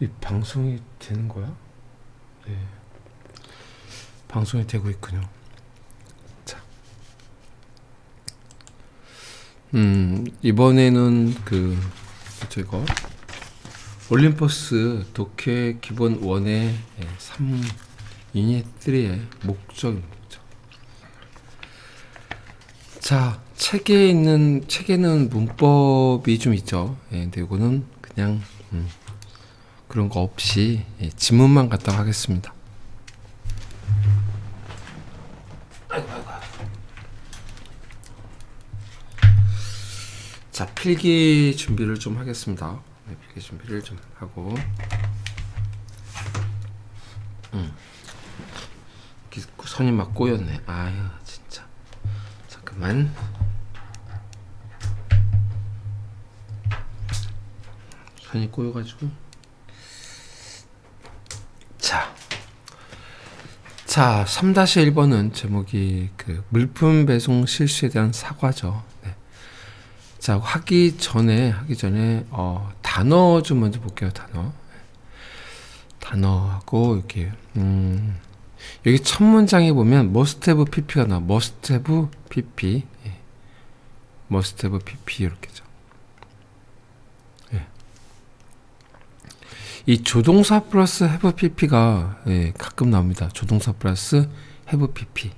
이 방송이 되는 거야? 네. 방송이 되고 있군요. 자. 음, 이번에는 그, 저거, 올림퍼스 독해 기본 원의 3 유닛 3의 목적입니다. 자, 책에 있는 책에는 문법이 좀 있죠. 예, 근데 이거는 그냥 음, 그런 거 없이 예, 지문만 갖다 하겠습니다. 자, 필기 준비를 좀 하겠습니다. 네, 필기 준비를 좀 하고. 음. 선이 막 꼬였네. 아유, 진짜. 잠깐만. 선이 꼬여가지고. 자. 자, 3-1번은 제목이 그 물품 배송 실수에 대한 사과죠. 네. 자, 하기 전에, 하기 전에, 어, 단어 좀 먼저 볼게요, 단어. 단어하고, 이렇게, 음, 여기 첫 문장에 보면 must have pp가 나와. must have pp. 예. must have pp 이렇게죠. 예. 이 조동사 플러스 have pp가 예, 가끔 나옵니다. 조동사 플러스 have pp. 예.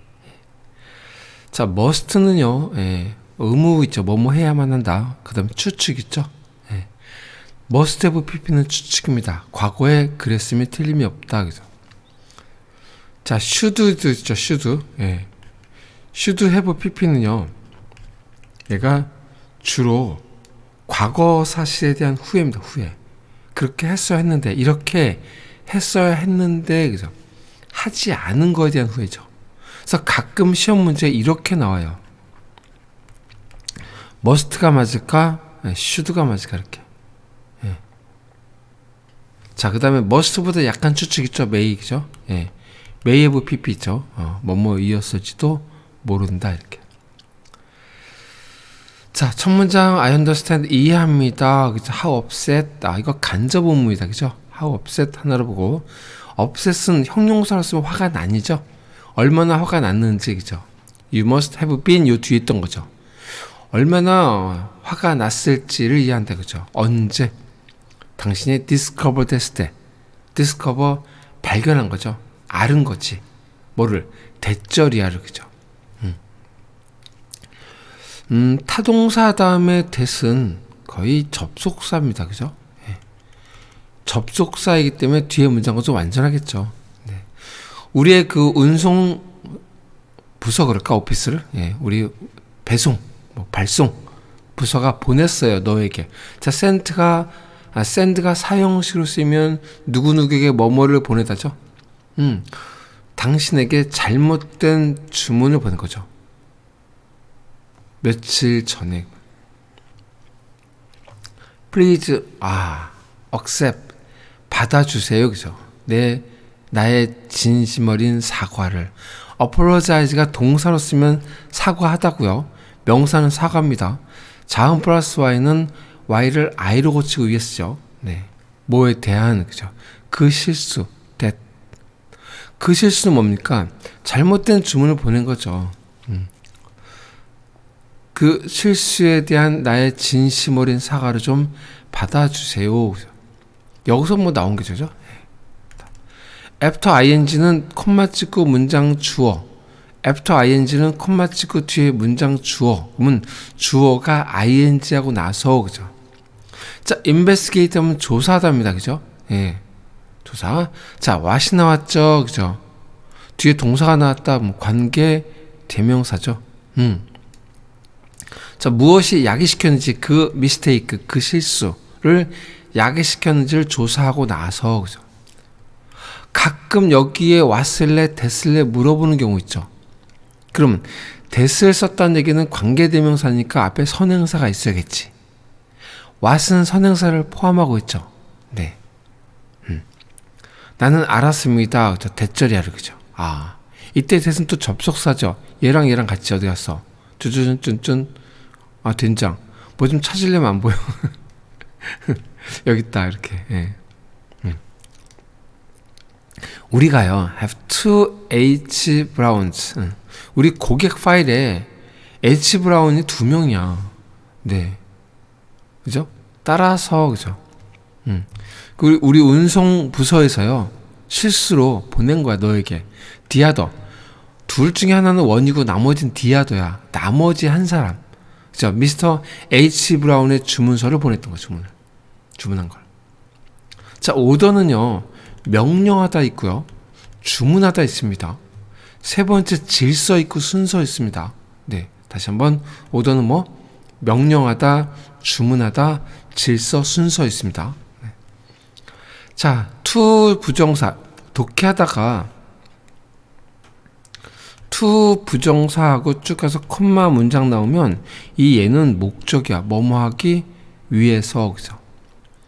자, must는요. 예, 의무 있죠. 뭐뭐 해야만 한다. 그 다음에 추측 있죠. 예. must have pp는 추측입니다. 과거에 그랬으면 틀림이 없다. 그죠? 자, should도 있죠, should. 예. should pp는요, 얘가 주로 과거 사실에 대한 후회입니다, 후회. 그렇게 했어야 했는데, 이렇게 했어야 했는데, 그죠? 하지 않은 거에 대한 후회죠. 그래서 가끔 시험 문제에 이렇게 나와요. must가 맞을까? 예, should가 맞을까? 이렇게. 예. 자, 그 다음에 must보다 약간 추측 있죠, may, 그죠? 예. have pp 있죠. 어, 뭐뭐 이었을지도 모른다 이렇게. 자, 첫 문장 I understand 이해합니다. 그죠? How upset 아 이거 간접 의무이다. 그죠? How upset 하나로 보고 upset은 형용사로 쓰면 화가 나니죠. 얼마나 화가 났는지 그죠? You must have been 요 뒤에 있던 거죠. 얼마나 화가 났을지를 이해한다 그죠? 언제 당신이 discover 됐을 때 discover 발견한 거죠. 아른 거지. 뭐를 대절이야를 그죠. 음. 음, 타동사 다음에 대은 거의 접속사입니다. 그죠? 예. 접속사이기 때문에 뒤에 문장은 좀 완전하겠죠. 네. 우리의 그 운송 부서 그럴까 오피스를 예. 우리 배송 뭐 발송 부서가 보냈어요 너에게. 자 센트가 아, 샌드가 사형식으로 쓰면 누구누구에게 뭐뭐를 보내다죠. 음, 당신에게 잘못된 주문을 보낸 거죠. 며칠 전에. Please, 아, accept, 받아주세요. 그죠? 내, 나의 진심 어린 사과를. apologize가 동사로 쓰면 사과하다고요. 명사는 사과입니다. 자음 플러스 y는 y를 i로 고치고 위에 쓰죠. 네. 뭐에 대한, 그죠? 그 실수, 그 실수는 뭡니까? 잘못된 주문을 보낸 거죠. 음. 그 실수에 대한 나의 진심 어린 사과를 좀 받아주세요. 여기서 뭐 나온 게 저죠? after ing는 콤마 찍고 문장 주어. after ing는 콤마 찍고 뒤에 문장 주어. 그러면 주어가 ing하고 나서 그죠? 자, investigate 하면 조사하다입니다. 그죠? 예. 조사. 자, 왓이 나왔죠. 그죠? 뒤에 동사가 나왔다. 뭐 관계 대명사죠. 음. 자, 무엇이 야기시켰는지 그 미스테이크, 그 실수를 야기시켰는지를 조사하고 나서 그죠? 가끔 여기에 왔을래, 됐을래 물어보는 경우 있죠. 그럼 됐을 썼다는 얘기는 관계대명사니까 앞에 선행사가 있어야겠지. 왓은 선행사를 포함하고 있죠. 네. 나는 알았습니다. 저 대절이야, 그죠? 아, 이때 대신 또 접속사죠. 얘랑 얘랑 같이 어디 갔어? 쭈쭈쭈쭈, 아, 된장. 뭐 좀 찾으려면 안 보여. 여기 있다, 이렇게. 예. 음. 우리가요 have two H browns. 응. 우리 고객 파일에 H 브라운이 두 명이야. 네. 그죠? 따라서 그죠? 음. 그 우리 운송 부서에서요. 실수로 보낸 거야, 너에게. 디아더. 둘 중에 하나는 원이고 나머지는 디아더야. 나머지 한 사람. 그죠? 미스터 H 브라운의 주문서를 보냈던 거, 주문을. 주문한 걸. 자, 오더는요. 명령하다 있고요. 주문하다 있습니다. 세 번째 질서 있고 순서 있습니다. 네. 다시 한번 오더는 뭐 명령하다, 주문하다, 질서, 순서 있습니다. 네. 자, 투 부정사 독해하다가 투 부정사하고 쭉 가서 콤마 문장 나오면 이 얘는 목적이야. 뭐뭐 하기 위해서 그죠?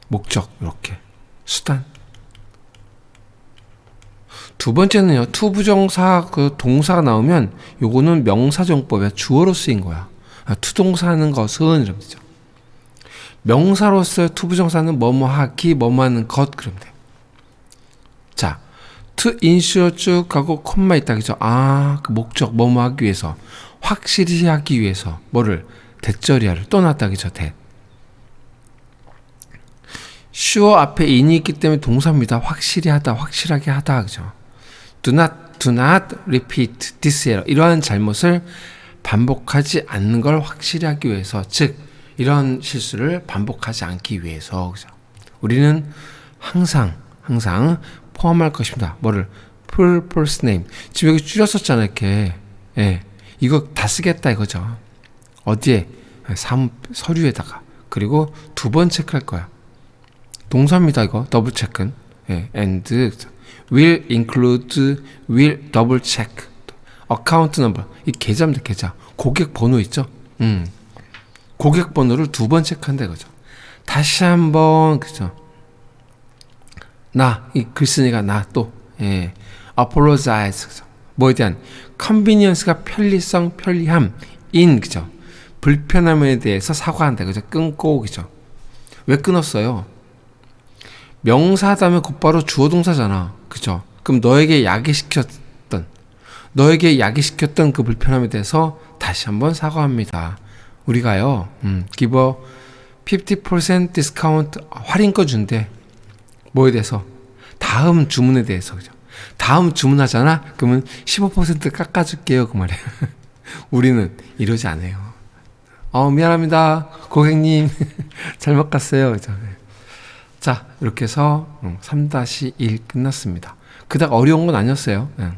목적 이렇게 수단. 두 번째는요. 투 부정사 그 동사가 나오면 요거는 명사정법이야. 주어로 쓰인 거야. 아, 투동사하는 것은 이러면 되죠. 명사로서의 투부정사는 뭐뭐 하기, 뭐뭐 하는 것 그러면 돼. 자, to ensure 쭉 가고 콤마 있다 그죠? 아, 그 목적 뭐뭐 하기 위해서 확실히 하기 위해서 뭐를 대절이야를 또 놨다 그죠? 대. sure 앞에 in이 있기 때문에 동사입니다. 확실히 하다, 확실하게 하다 그죠? do not, do not repeat this error. 이러한 잘못을 반복하지 않는 걸 확실히 하기 위해서, 즉, 이런 실수를 반복하지 않기 위해서, 그죠? 우리는 항상, 항상 포함할 것입니다. 뭐를? full first name. 지금 여기 줄였었잖아요, 이렇게. 예. 이거 다 쓰겠다 이거죠. 어디에? 사무, 서류에다가. 그리고 두 번 체크할 거야. 동사입니다, 이거. 더블 체크는. 예. and, will include, will double check. account number. 이 계좌입니다, 계좌. 고객 번호 있죠? 음. 고객 번호를 두 번 체크한다 이거죠. 다시 한번 그죠. 나, 이 글쓴이가 나 또, 예. apologize. 그죠. 뭐에 대한 convenience가 편리성, 편리함, in, 그죠. 불편함에 대해서 사과한다. 그죠. 끊고, 그죠. 왜 끊었어요? 명사다면 곧바로 주어 동사잖아. 그죠? 그럼 너에게 야기시켰던 너에게 야기시켰던 그 불편함에 대해서 다시 한번 사과합니다. 우리가요. 음, give a 50% 디스카운트 할인권 준대. 뭐에 대해서? 다음 주문에 대해서. 그죠? 다음 주문하잖아? 그러면 15% 깎아줄게요. 그 말이에요. 우리는 이러지 않아요. 어, 미안합니다. 고객님. 잘못 갔어요. 그죠? 자, 이렇게 해서 3-1 끝났습니다. 그닥 어려운 건 아니었어요. 예.